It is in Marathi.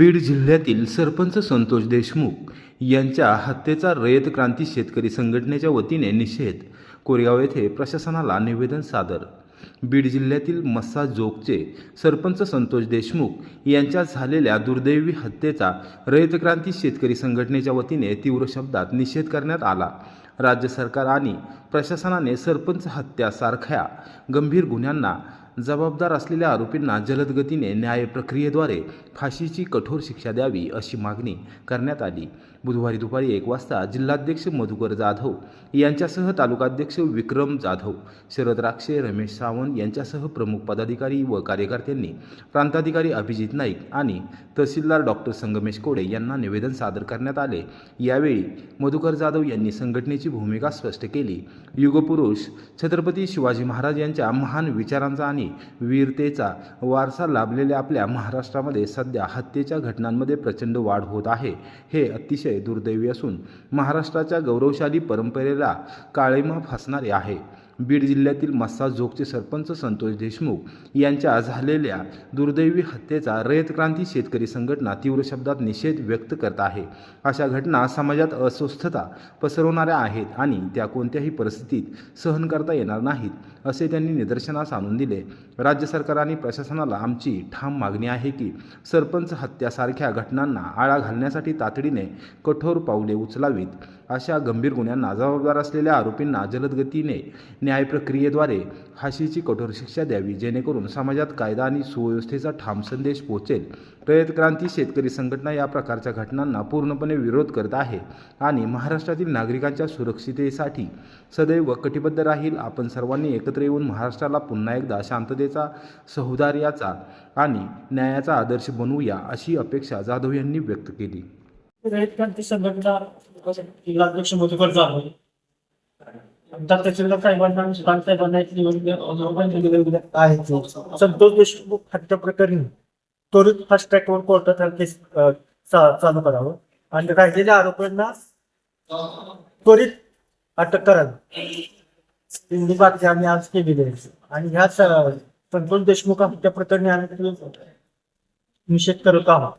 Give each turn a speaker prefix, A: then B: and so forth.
A: बीड जिल्ह्यातील सरपंच संतोष देशमुख यांच्या हत्येचा रयत क्रांती शेतकरी संघटनेच्या वतीने निषेध कोरेगाव येथे प्रशासनाला निवेदन सादर. बीड जिल्ह्यातील मस्सा जोगचे सरपंच संतोष देशमुख यांच्या झालेल्या दुर्दैवी हत्येचा रयत क्रांती शेतकरी संघटनेच्या वतीने तीव्र शब्दात निषेध करण्यात आला. राज्य सरकार आणि प्रशासनाने सरपंच हत्यासारख्या गंभीर गुन्ह्यांना जबाबदार असलेल्या आरोपींना जलद गतीने न्याय प्रक्रियेद्वारे फाशीची कठोर शिक्षा द्यावी अशी मागणी करण्यात आली. बुधवारी दुपारी एक वाजता जिल्हाध्यक्ष मधुकर जाधव यांच्यासह तालुकाध्यक्ष विक्रम जाधव शरद राक्षे रमेश सावंत यांच्यासह प्रमुख पदाधिकारी व कार्यकर्त्यांनी प्रांताधिकारी अभिजित नाईक आणि तहसीलदार डॉक्टर संगमेश कोडे यांना निवेदन सादर करण्यात आले. यावेळी मधुकर जाधव यांनी संघटनेची भूमिका स्पष्ट केली. युगपुरुष छत्रपती शिवाजी महाराज यांच्या महान विचारांचा आणि वीरतेचा वारसा लाभलेल्या आपल्या महाराष्ट्रामध्ये सध्या हत्येच्या घटनांमध्ये प्रचंड वाढ होत आहे. हे अतिशय दुर्दैवी असून महाराष्ट्राच्या गौरवशाली परंपरेला काळीमा फासणारे आहे. बीड जिल्ह्यातील मस्सा जोगचे सरपंच संतोष देशमुख यांच्या झालेल्या दुर्दैवी हत्येचा रयत क्रांती शेतकरी संघटना तीव्र शब्दात निषेध व्यक्त करत आहे. अशा घटना समाजात अस्वस्थता पसरवणाऱ्या आहेत आणि त्या कोणत्याही परिस्थितीत सहन करता येणार नाहीत असे त्यांनी निदर्शनास आणून दिले. राज्य सरकार आणि प्रशासनाला आमची ठाम मागणी आहे की सरपंच हत्यासारख्या घटनांना आळा घालण्यासाठी तातडीने कठोर पावले उचलावीत. अशा गंभीर गुन्ह्यांना जबाबदार असलेल्या आरोपींना जलद गतीने न्याय फाशीची कठोर शिक्षा द्यावी जेणेकरून समाजात कायदा आणि सुव्यवस्थेचा ठाम संदेश पोहोचेल. रयत क्रांती शेतकरी संघटना या प्रकारच्या घटनांना पूर्णपणे विरोध करत आहे आणि महाराष्ट्रातील नागरिकांच्या सुरक्षितेसाठी सदैव कटिबद्ध राहील. आपण सर्वांनी एकत्र येऊन महाराष्ट्राला पुन्हा एकदा शांततेचा सौहार्दाचा आणि न्यायाचा आदर्श बनवूया अशी अपेक्षा जाधव यांनी व्यक्त केली.
B: रयत क्रांती संघटना जिल्हाध्यक्ष मधुकर जाधव आमदार तहसीलदार साहेबांना सुकांत साहेबांना संतोष देशमुख हत्या प्रकरणी त्वरित फास्ट ट्रॅकवर कोर्टात केस चालू करावं आणि राहिलेल्या आरोपींना त्वरित अटक करावी बातमी आम्ही आज केलेली आहे आणि ह्या संतोष देशमुख हत्या प्रकरणी आम्ही निषेध करत आहोत